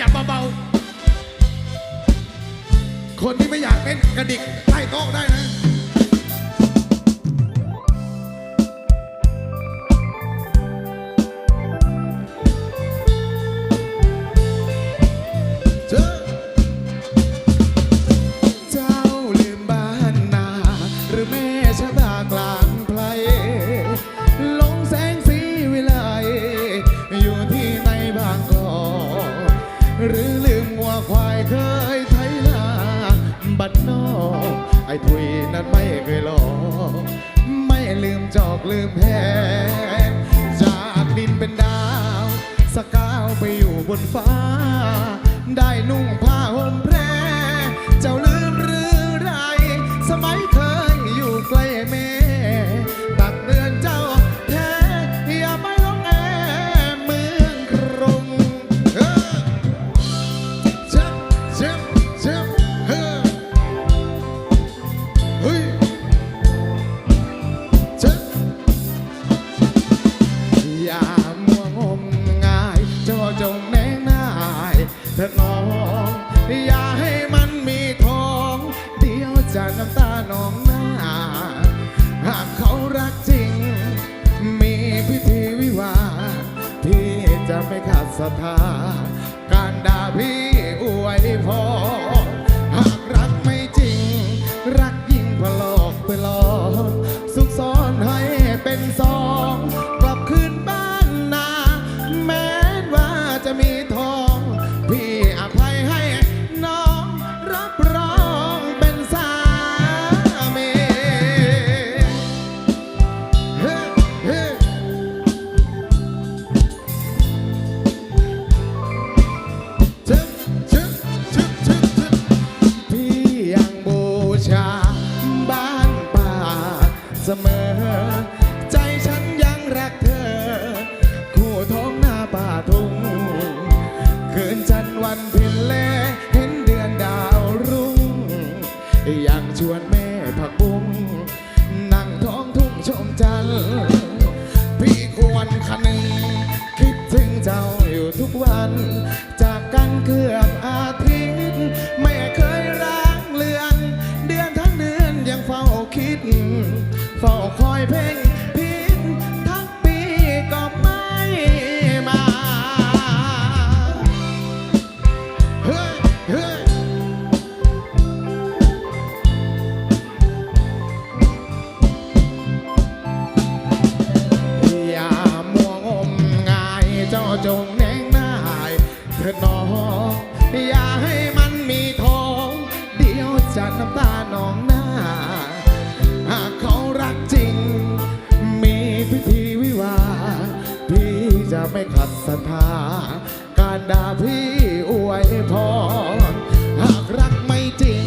ยับเบาๆ คนที่ไม่อยากเล่นกระดิกใต้โต๊ะได้นะ ทุยนั้นไม่เคยหลอกไม่ลืมจอกลืมแพงจากดินเป็นดาวสกาวไปอยู่บนฟ้า ได้ น้อง อย่าให้มันมีทอง เดี๋ยวจะน้ำตาหนองหน้า หากเขารักจริง มีพิธีวิวาที่จะไม่ขาดศรัทธาการด่าพี่อวยพร เสมอ ใจฉันยังรักเธอ คู่ท้องหน้าป่าทุ่งคืนจันทร์วันเพ็ญแลเห็นเดือนดาวรุ่งอยากชวนแม่ผักบุ้งนั่งท้องทุ่งชมจันทร์พี่ควรคนึงคิดถึงเจ้าอยู่ทุกวัน จากกันเกือ คอยเพ่งพิษทั้งปีก็ไม่มาเฮ้ยเฮ้ยอย่ามัวงมงายเจ้าจงแนงนายเถิดน้องอย่าให้มันมีทอง เดี๋ยวจะน้ำตาหนองนา ไม่ขัดศรัทธา การด่าพี่อวยพรหากรักไม่จริง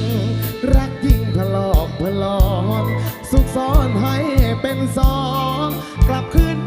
รักยิ่งพลอกพลอน สุขซ้อนให้เป็นสอง กลับคืน